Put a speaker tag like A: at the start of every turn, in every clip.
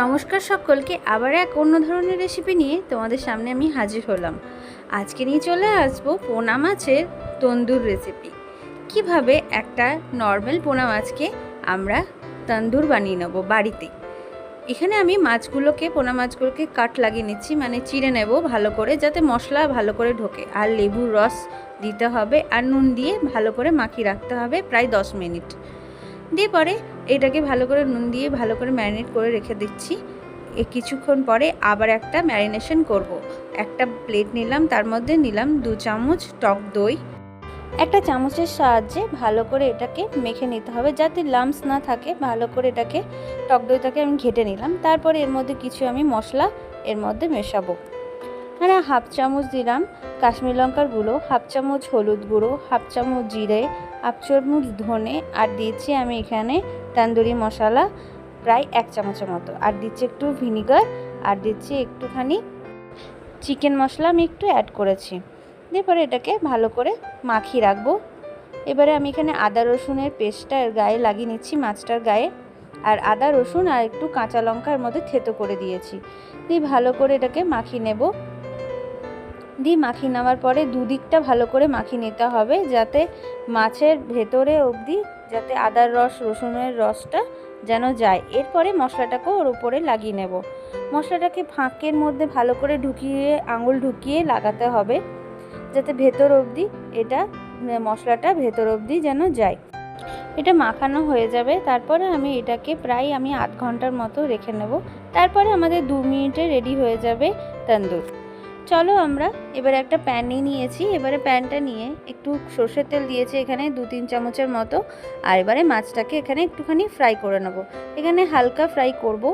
A: নমস্কার সকলকে, আবার এক অন্য ধরনের রেসিপি নিয়ে তোমাদের সামনে আমি হাজির হলাম। আজকে নিয়ে চলে আসব পোনা মাছের তন্দুর রেসিপি কীভাবে একটা নর্মাল পোনা মাছকে আমরা তন্দুর বানিয়ে নেব বাড়িতে? এখানে আমি মাছগুলোকে, পোনা মাছগুলোকে কাট লাগিয়ে নিচ্ছি মানে চিড়ে নেব ভালো করে, যাতে মশলা ভালো করে ঢোকে। আর লেবুর রস দিতে হবে, আর নুন দিয়ে ভালো করে মাখিয়ে রাখতে হবে প্রায় দশ মিনিট। দিয়ে পরে এটাকে ভালো করে নুন দিয়ে ভালো করে ম্যারিনেট করে রেখে দিচ্ছি। এ কিছুক্ষণ পরে আবার একটা ম্যারিনেশন করব। একটা প্লেট নিলাম, তার মধ্যে নিলাম দু চামচ টক দই। একটা চামচের সাহায্যে ভালো করে এটাকে মেখে নিতে হবে। যাতে লামস না থাকে, ভালো করে এটাকে, টক দইটাকে আমি ঘেটে নিলাম। তারপরে এর মধ্যে কিছু আমি মশলা এর মধ্যে মেশাবো। এখানে হাফ চামচ দিলাম কাশ্মীর লঙ্কার গুঁড়ো, হাফ চামচ হলুদ গুঁড়ো, হাফ চামচ জিরে, হাফ চামচ ধনে, আর দিয়েছি আমি এখানে তান্দুরি মশলা প্রায় এক চামচের মতো। আর দিচ্ছি একটু ভিনিগার, আর দিচ্ছি একটুখানি চিকেন মশলা আমি একটু অ্যাড করেছি। দিয়ে পরে এটাকে ভালো করে মাখিয়ে রাখব। এবারে আমি এখানে আদা রসুনের পেস্টটা গায়ে লাগিয়ে নিচ্ছি মাছটার গায়ে। আর আদা রসুন আর একটু কাঁচা লঙ্কার মধ্যে থেতো করে দিয়েছি। দিয়ে ভালো করে এটাকে মাখিয়ে নেব। দিয়ে মাখিয়ে নেওয়ার পরে দুদিকটা ভালো করে মাখিয়ে নিতে হবে যাতে মাছের ভেতরে অবধি যাতে আদার রস, রসুনের রসটা যেন যায়। এরপরে মশলাটাকে ওর উপরে লাগিয়ে নেব। মশলাটাকে ফাঁকের মধ্যে ভালো করে ঢুকিয়ে, আঙুল ঢুকিয়ে লাগাতে হবে যাতে ভেতর অবধি এটা, মশলাটা ভেতর অবধি যেন যায়। এটা মাখানো হয়ে যাবে। তারপরে আমি এটাকে প্রায় আমি আধ ঘণ্টার মতো রেখে নেব। তারপরে আমাদের দু মিনিটে রেডি হয়ে যাবে তন্দুর। চলো আমরা। এবারে একটা প্যান নিয়ে নিয়েছি। এবারে প্যানটা নিয়ে একটু সর্ষের তেল দিয়েছি এখানে দু তিন চামচের মতো। আর এবারে মাছটাকে এখানে একটুখানি ফ্রাই করে নেব। এখানে হালকা ফ্রাই করব।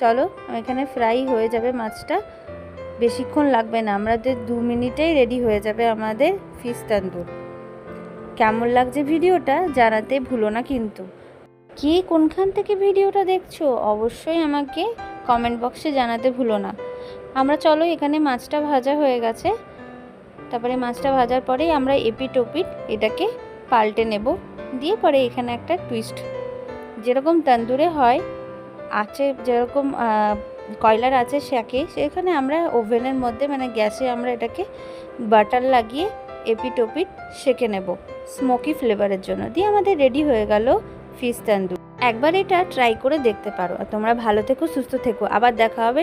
A: চলো, এখানে ফ্রাই হয়ে যাবে মাছটা। বেশিক্ষণ লাগবে না। আমাদের দু মিনিটেই রেডি হয়ে যাবে আমাদের ফিশ তান্দুর কেমন লাগছে ভিডিওটা জানাতে ভুলো না কিন্তু। কে কোনখান থেকে ভিডিওটা দেখছ অবশ্যই আমাকে কমেন্ট বক্সে জানাতে ভুলো না। আমরা চলো, এখানে মাছটা ভাজা হয়ে গেছে। তারপরে মাছটা ভাজার পরেই আমরা এপিট ওপিট এটাকে পাল্টে নেব। দিয়ে পরে এখানে একটা টুইস্ট যেরকম তন্দুরে হয়, আছে যেরকম কয়লার আছে শ্যাকে সেখানে আমরা ওভেনের মধ্যে মানে গ্যাসে আমরা এটাকে বাটার লাগিয়ে এপিট ওপিট সেকে নেব স্মোকি ফ্লেভারের জন্য। দিয়ে আমাদের রেডি হয়ে গেল ফিশ তন্দুর। একবার এটা ট্রাই করে দেখতে পারো। আর তোমরা ভালো থেকো, সুস্থ থেকো। আবার দেখা হবে।